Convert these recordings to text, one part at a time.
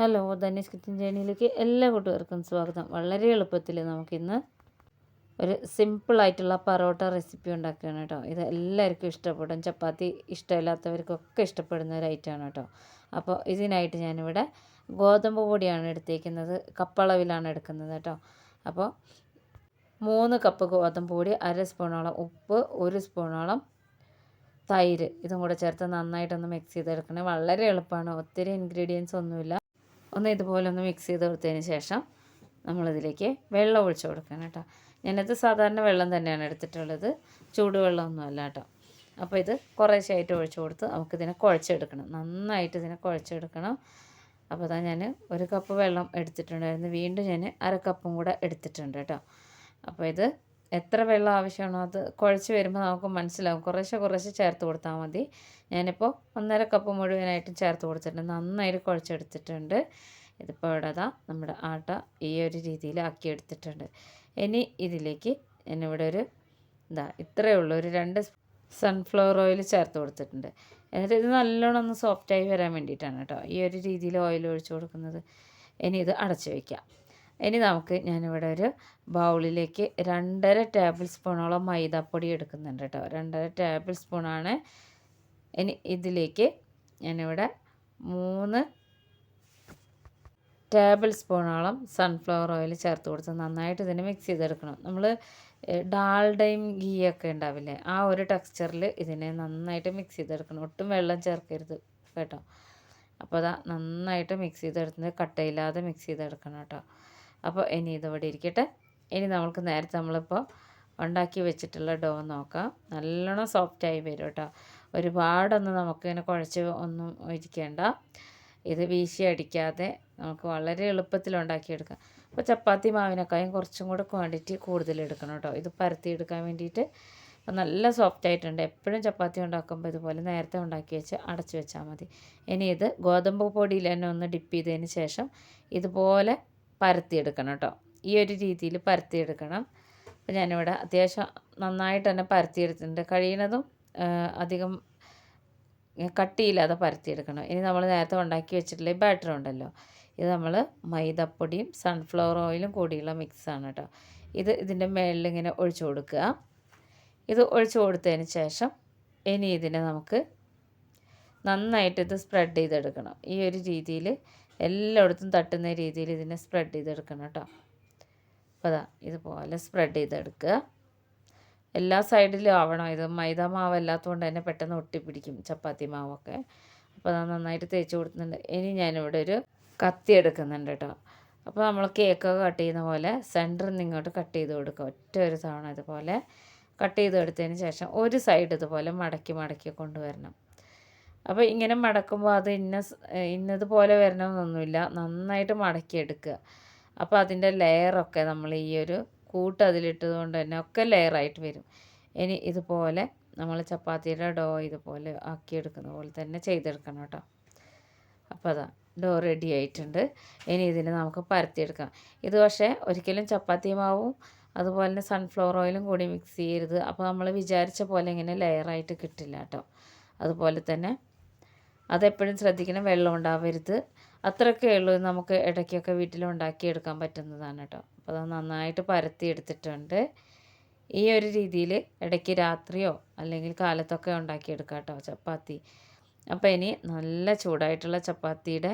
Hello Dhaneesh kitchen ജേണിയിലേക്ക് എല്ലാ കൂട്ടുകാർക്കും സ്വാഗതം. വളരെ എളുപ്പത്തിൽ നമുക്കിന്ന് ഒരു സിമ്പിളായിട്ടുള്ള പറോട്ട റെസിപ്പി ഉണ്ടാക്കുകയാണ് കേട്ടോ. ഇത് എല്ലാവർക്കും ഇഷ്ടപ്പെടും. ചപ്പാത്തി ഇഷ്ടമില്ലാത്തവർക്കൊക്കെ ഇഷ്ടപ്പെടുന്ന ഒരു ഐറ്റമാണ് കേട്ടോ. അപ്പോൾ ഇതിനായിട്ട് ഞാനിവിടെ ഗോതമ്പ് പൊടിയാണ് എടുത്തേക്കുന്നത്. കപ്പളവിലാണ് എടുക്കുന്നത് കേട്ടോ. അപ്പോൾ മൂന്ന് കപ്പ് ഗോതമ്പ് പൊടി അര സ്പൂണോളം ഉപ്പ് ഒരു സ്പൂണോളം തൈര്. ഇതും കൂടെ ചേർത്ത് നന്നായിട്ടൊന്ന് മിക്സ് ചെയ്തെടുക്കണേ. വളരെ എളുപ്പമാണ്. ഒത്തിരി ഇൻഗ്രീഡിയൻസ് ഒന്നുമില്ല. ഒന്ന് ഇതുപോലെ ഒന്ന് മിക്സ് ചെയ്ത് കൊടുത്തതിന് ശേഷം നമ്മളിതിലേക്ക് വെള്ളം ഒഴിച്ചു കൊടുക്കണം കേട്ടോ. ഞാനത് സാധാരണ വെള്ളം തന്നെയാണ് എടുത്തിട്ടുള്ളത്. ചൂടുവെള്ളമൊന്നുമല്ല കേട്ടോ. അപ്പോൾ ഇത് കുറേശ്ശായിട്ട് ഒഴിച്ചു കൊടുത്ത് നമുക്കിതിനെ കുഴച്ചെടുക്കണം. നന്നായിട്ട് ഇതിനെ കുഴച്ചെടുക്കണം. അപ്പോൾ അതാ ഞാൻ ഒരു കപ്പ് വെള്ളം എടുത്തിട്ടുണ്ടായിരുന്നു. വീണ്ടും ഞാൻ അര കപ്പും കൂടെ എടുത്തിട്ടുണ്ട് കേട്ടോ. അപ്പോൾ ഇത് എത്ര വെള്ളം ആവശ്യമാണോ അത് കുഴച്ച് വരുമ്പോൾ നമുക്ക് മനസ്സിലാവും. കുറേശ്ശെ കുറേശ്ശെ ചേർത്ത് കൊടുത്താൽ മതി. ഞാനിപ്പോൾ ഒന്നര കപ്പ് മുഴുവനായിട്ടും ചേർത്ത് കൊടുത്തിട്ടുണ്ട്. നന്നായിട്ട് കുഴച്ചെടുത്തിട്ടുണ്ട്. ഇതിപ്പോൾ ഇവിടെ അതാ നമ്മുടെ ആട്ട ഈ ഒരു രീതിയിൽ ആക്കി എടുത്തിട്ടുണ്ട്. ഇനി ഇതിലേക്ക് ഞാനിവിടെ ഒരു എന്താ ഇത്രയേ ഉള്ളൂ. ഒരു രണ്ട് സൺഫ്ലവർ ഓയിൽ ചേർത്ത് കൊടുത്തിട്ടുണ്ട്. എന്നിട്ട് ഇത് നല്ലോണം ഒന്ന് സോഫ്റ്റായി വരാൻ വേണ്ടിയിട്ടാണ് കേട്ടോ ഈ ഒരു രീതിയിൽ ഓയിൽ ഒഴിച്ച് കൊടുക്കുന്നത്. ഇനി ഇത് അടച്ചു വയ്ക്കാം ഇനി നമുക്ക് ഞാനിവിടെ ഒരു ബൗളിലേക്ക് രണ്ടര ടേബിൾ സ്പൂണോളം മൈദാപ്പൊടി എടുക്കുന്നുണ്ട് കേട്ടോ. രണ്ടര ടേബിൾ സ്പൂണാണ് ഇനി ഇതിലേക്ക് ഞാനിവിടെ മൂന്ന് ടേബിൾ സ്പൂണോളം സൺഫ്ലവർ ഓയിൽ ചേർത്ത് കൊടുത്ത് നന്നായിട്ട് ഇതിനെ മിക്സ് ചെയ്തെടുക്കണം. നമ്മൾ ഡാൾഡയും ഗീയൊക്കെ ഉണ്ടാവില്ലേ ആ ഒരു ടെക്സ്ചറിൽ ഇതിനെ നന്നായിട്ട് മിക്സ് ചെയ്തെടുക്കണം. ഒട്ടും വെള്ളം ചേർക്കരുത് കേട്ടോ. അപ്പോൾ അതാ നന്നായിട്ട് മിക്സ് ചെയ്തെടുത്തത് കട്ടയില്ലാതെ മിക്സ് ചെയ്തെടുക്കണം കേട്ടോ. അപ്പോൾ ഇനി ഇതിവിടെ ഇരിക്കട്ടെ. ഇനി നമ്മൾക്ക് നേരത്തെ നമ്മളിപ്പോൾ ഉണ്ടാക്കി വെച്ചിട്ടുള്ള ഡോ നോക്കാം. നല്ലോണം സോഫ്റ്റായി വരും കേട്ടോ. ഒരുപാടൊന്നും നമുക്കിങ്ങനെ കുഴച്ച് ഒന്നും ഇരിക്കേണ്ട. ഇത് വീശി അടിക്കാതെ നമുക്ക് വളരെ എളുപ്പത്തിൽ ഉണ്ടാക്കിയെടുക്കാം. അപ്പോൾ ചപ്പാത്തി മാവിനേക്കാളും കുറച്ചും കൂടെ ക്വാണ്ടിറ്റി കൂടുതൽ എടുക്കണം കേട്ടോ. ഇത് പരത്തിയെടുക്കാൻ വേണ്ടിയിട്ട്. നല്ല സോഫ്റ്റ് ആയിട്ടുണ്ട്. എപ്പോഴും ചപ്പാത്തി ഉണ്ടാക്കുമ്പോൾ ഇതുപോലെ നേരത്തെ ഉണ്ടാക്കി വെച്ച് അടച്ചു വെച്ചാൽ മതി. ഇനി ഇത് ഗോതമ്പ് പൊടിയിൽ തന്നെ ഒന്ന് ഡിപ്പ് ചെയ്തതിന് ശേഷം ഇതുപോലെ പരത്തിയെടുക്കണം കേട്ടോ. ഈ ഒരു രീതിയിൽ പരത്തിയെടുക്കണം. അപ്പോൾ ഞാനിവിടെ അത്യാവശ്യം നന്നായിട്ട് തന്നെ പരത്തിയെടുത്തിട്ടുണ്ട്. കഴിയുന്നതും അധികം കട്ടിയില്ലാതെ പരത്തിയെടുക്കണം. ഇനി നമ്മൾ നേരത്തെ ഉണ്ടാക്കി വെച്ചിട്ടുള്ള ബാറ്റർ ഉണ്ടല്ലോ. ഇത് നമ്മൾ മൈദപ്പൊടിയും സൺഫ്ലവർ ഓയിലും കൂടിയുള്ള മിക്സാണ് കേട്ടോ. ഇത് ഇതിന്റെ മേളിൽ ഇങ്ങനെ ഒഴിച്ചു കൊടുക്കുക. ഇത് ഒഴിച്ചു കൊടുത്തതിന് ശേഷം ഇനി ഇതിനെ നമുക്ക് നന്നായിട്ട് ഇത് സ്പ്രെഡ് ചെയ്തെടുക്കണം. ഈ ഒരു രീതിയിൽ എല്ലായിടത്തും തട്ടുന്ന രീതിയിൽ ഇതിനെ സ്പ്രെഡ് ചെയ്തെടുക്കണം കേട്ടോ. അപ്പോൾ അതാ ഇതുപോലെ സ്പ്രെഡ് ചെയ്തെടുക്കുക. എല്ലാ സൈഡിലും ആവണം. ഇത് മൈദ മാവ് അല്ലാത്തതുകൊണ്ട് തന്നെ പെട്ടെന്ന് ഒട്ടിപ്പിടിക്കും ചപ്പാത്തി മാവൊക്കെ. അപ്പോൾ അത് നന്നായിട്ട് തേച്ച് കൊടുക്കുന്നുണ്ട് ഇനി ഞാനിവിടെ ഒരു കത്തി എടുക്കുന്നുണ്ട് കേട്ടോ. അപ്പോൾ നമ്മൾ കേക്കൊക്കെ കട്ട് ചെയ്യുന്ന പോലെ സെന്ററിൽ നിന്ന് ഇങ്ങോട്ട് കട്ട് ചെയ്ത് കൊടുക്കുക. ഒറ്റ ഒരു തവണ ഇതുപോലെ കട്ട് ചെയ്ത് എടുത്തതിന് ശേഷം ഒരു സൈഡ് ഇതുപോലെ മടക്കി മടക്കി കൊണ്ടുവരണം. അപ്പോൾ ഇങ്ങനെ മടക്കുമ്പോൾ അത് ഇന്ന ഇന്നതുപോലെ വരണമെന്നൊന്നുമില്ല. നന്നായിട്ട് മടക്കിയെടുക്കുക. അപ്പോൾ അതിന്റെ ലെയറൊക്കെ നമ്മൾ ഈ ഒരു കൂട്ട് അതിലിട്ടത് കൊണ്ട് തന്നെ ഒക്കെ ലെയറായിട്ട് വരും. ഇനി ഇതുപോലെ നമ്മൾ ചപ്പാത്തിയുടെ ഡോ ഇതുപോലെ ആക്കിയെടുക്കുന്ന പോലെ തന്നെ ചെയ്തെടുക്കണം കേട്ടോ. അപ്പോൾ അതാ ഡോ റെഡി ആയിട്ടുണ്ട്. ഇനി ഇതിനെ നമുക്ക് പരത്തിയെടുക്കാം. ഇത് പക്ഷേ ഒരിക്കലും ചപ്പാത്തി മാവും അതുപോലെ തന്നെ സൺഫ്ലവർ ഓയിലും കൂടി മിക്സ് ചെയ്യരുത്. അപ്പോൾ നമ്മൾ വിചാരിച്ച പോലെ ഇങ്ങനെ ലെയറായിട്ട് കിട്ടില്ല കേട്ടോ. അതുപോലെ തന്നെ അതെപ്പോഴും ശ്രദ്ധിക്കണം. വെള്ളം ഉണ്ടാവരുത്. അത്രയൊക്കെ ഉള്ളൂ നമുക്ക് ഇടയ്ക്കൊക്കെ വീട്ടിൽ ഉണ്ടാക്കിയെടുക്കാൻ പറ്റുന്നതാണ് കേട്ടോ. അപ്പോൾ അത് നന്നായിട്ട് പരത്തി എടുത്തിട്ടുണ്ട്. ഈ ഒരു രീതിയിൽ ഇടയ്ക്ക് രാത്രിയോ അല്ലെങ്കിൽ കാലത്തൊക്കെ ഉണ്ടാക്കിയെടുക്കാം കേട്ടോ ചപ്പാത്തി. അപ്പോൾ ഇനി നല്ല ചൂടായിട്ടുള്ള ചപ്പാത്തിയുടെ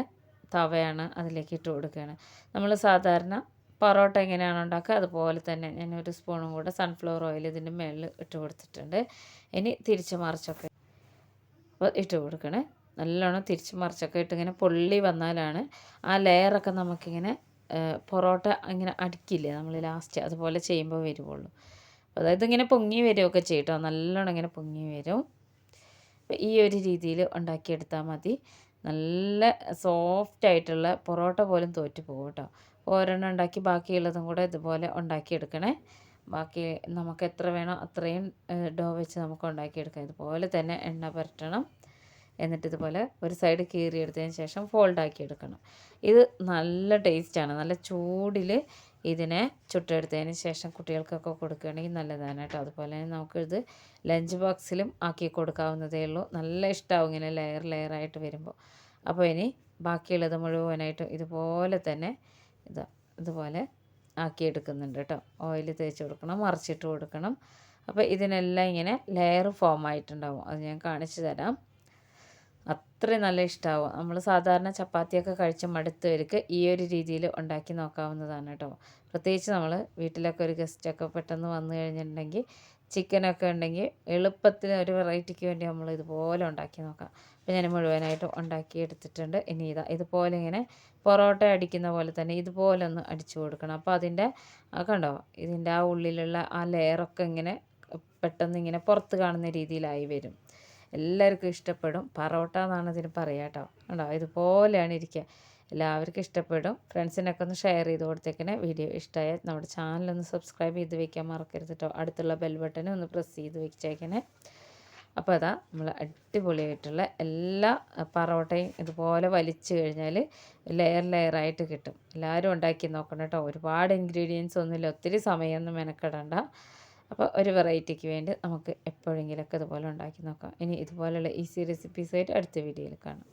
തവയാണ് അതിലേക്ക് ഇട്ട് കൊടുക്കുകയാണ്. നമ്മൾ സാധാരണ പൊറോട്ട എങ്ങനെയാണ് ഉണ്ടാക്കുക അതുപോലെ തന്നെ ഞാൻ ഒരു സ്പൂണും കൂടെ സൺഫ്ലവർ ഓയിൽ ഇതിന്റെ മേളിൽ ഇട്ട് കൊടുത്തിട്ടുണ്ട്. ഇനി തിരിച്ച് മറിച്ചൊക്കെ ഇട്ട് കൊടുക്കണേ. നല്ലോണം തിരിച്ച് മറിച്ചൊക്കെ ഇട്ട് ഇങ്ങനെ പൊള്ളി വന്നാലാണ് ആ ലെയറൊക്കെ നമുക്കിങ്ങനെ പൊറോട്ട ഇങ്ങനെ അടിക്കില്ലേ നമ്മൾ ലാസ്റ്റ് അതുപോലെ ചെയ്യുമ്പോൾ വരുവുള്ളൂ. അതായത് ഇങ്ങനെ പൊങ്ങി വരികയൊക്കെ ചെയ്യട്ടോ നല്ലോണം ഇങ്ങനെ പൊങ്ങി വരും. ഈ ഒരു രീതിയിൽ ഉണ്ടാക്കിയെടുത്താൽ മതി. നല്ല സോഫ്റ്റ് ആയിട്ടുള്ള പൊറോട്ട പോലും തോറ്റു പോകും കേട്ടോ ഒരെണ്ണം ഉണ്ടാക്കി ബാക്കിയുള്ളതും കൂടെ ഇതുപോലെ ഉണ്ടാക്കിയെടുക്കണേ. ബാക്കി നമുക്ക് എത്ര വേണോ അത്രയും ഡോ വെച്ച് നമുക്ക് ഉണ്ടാക്കിയെടുക്കാം. ഇതുപോലെ തന്നെ എണ്ണ പുരട്ടണം. എന്നിട്ട് ഇതുപോലെ ഒരു സൈഡ് കീറിയെടുത്തതിന് ശേഷം ഫോൾഡാക്കി എടുക്കണം. ഇത് നല്ല ടേസ്റ്റാണ് നല്ല ചൂടിൽ ഇതിനെ ചുട്ടെടുത്തതിന് ശേഷം കുട്ടികൾക്കൊക്കെ കൊടുക്കുകയാണെങ്കിൽ നല്ലതാണ് കേട്ടോ. അതുപോലെ തന്നെ നമുക്കിത് ലഞ്ച് ബോക്സിലും ആക്കി കൊടുക്കാവുന്നതേ ഉള്ളൂ. നല്ല ഇഷ്ടമാവും ഇങ്ങനെ ലെയർ ലെയറായിട്ട് വരുമ്പോൾ. അപ്പോൾ ഇനി ബാക്കിയുള്ളത് മുഴുവനായിട്ടും ഇതുപോലെ തന്നെ ഇതാ ഇതുപോലെ ആക്കിയെടുക്കുന്നുണ്ട് കേട്ടോ. ഓയിൽ തേച്ച് കൊടുക്കണം മറിച്ചിട്ട് കൊടുക്കണം. അപ്പോൾ ഇതിനെല്ലാം ഇങ്ങനെ ലെയർ ഫോം ആയിട്ടുണ്ടാവും. അത് ഞാൻ കാണിച്ചു തരാം. അത്രയും നല്ല ഇഷ്ടമാവും നമ്മൾ സാധാരണ ചപ്പാത്തിയൊക്കെ കഴിച്ച് മടുത്തവർക്ക് ഈ ഒരു രീതിയിൽ ഉണ്ടാക്കി നോക്കാവുന്നതാണ് കേട്ടോ. പ്രത്യേകിച്ച് നമ്മൾ വീട്ടിലൊക്കെ ഒരു ഗസ്റ്റൊക്കെ പെട്ടെന്ന് വന്നു കഴിഞ്ഞിട്ടുണ്ടെങ്കിൽ ചിക്കനൊക്കെ ഉണ്ടെങ്കിൽ എളുപ്പത്തിന് ഒരു വെറൈറ്റിക്ക് വേണ്ടി നമ്മൾ ഇതുപോലെ ഉണ്ടാക്കി നോക്കാം. അപ്പോൾ ഞാൻ മുഴുവനായിട്ട് ഉണ്ടാക്കി എടുത്തിട്ടുണ്ട്. ഇനി ഇതാ ഇതുപോലെ ഇങ്ങനെ പൊറോട്ട അടിക്കുന്ന പോലെ തന്നെ ഇതുപോലെ ഒന്ന് അടിച്ചു കൊടുക്കണം. അപ്പോൾ അതിന്റെ കണ്ടോ ഇതിന്റെ ആ ഉള്ളിലുള്ള ആ ലെയറൊക്കെ ഇങ്ങനെ പെട്ടെന്ന് ഇങ്ങനെ പുറത്ത് കാണുന്ന രീതിയിലായി വരും. എല്ലാവർക്കും ഇഷ്ടപ്പെടും. പറോട്ട എന്നാണ് ഇതിന് പറയുക കേട്ടോ കണ്ടോ? ഇതുപോലെയാണ് ഇരിക്കുക എല്ലാവർക്കും ഇഷ്ടപ്പെടും. ഫ്രണ്ട്സിനൊക്കെ ഒന്ന് ഷെയർ ചെയ്ത് കൊടുത്തേക്കണേ. വീഡിയോ ഇഷ്ടമായാൽ നമ്മുടെ ചാനലൊന്ന് സബ്സ്ക്രൈബ് ചെയ്ത് വെക്കാൻ മറക്കരുത് കേട്ടോ അടുത്തുള്ള ബെൽ ബട്ടനെ ഒന്ന് പ്രസ് ചെയ്ത് വെച്ചേക്കണേ. അപ്പോൾ അതാ നമ്മൾ അടിപൊളിയായിട്ടുള്ള എല്ലാ പറോട്ടയും ഇതുപോലെ വലിച്ചു കഴിഞ്ഞാൽ ലെയർ ലെയറായിട്ട് കിട്ടും. എല്ലാവരും ഉണ്ടാക്കി നോക്കണം കേട്ടോ ഒരുപാട് ഇൻഗ്രീഡിയൻസ് ഒന്നുമില്ല. ഒത്തിരി സമയമൊന്നും മെനക്കെടണ്ട. അപ്പോൾ ഒരു വെറൈറ്റിക്ക് വേണ്ടി നമുക്ക് എപ്പോഴെങ്കിലുമൊക്കെ ഇതുപോലെ ഉണ്ടാക്കി നോക്കാം. ഇനി ഇതുപോലെയുള്ള ഈസി റെസിപ്പീസായിട്ട് അടുത്ത വീഡിയോയിൽ കാണാം.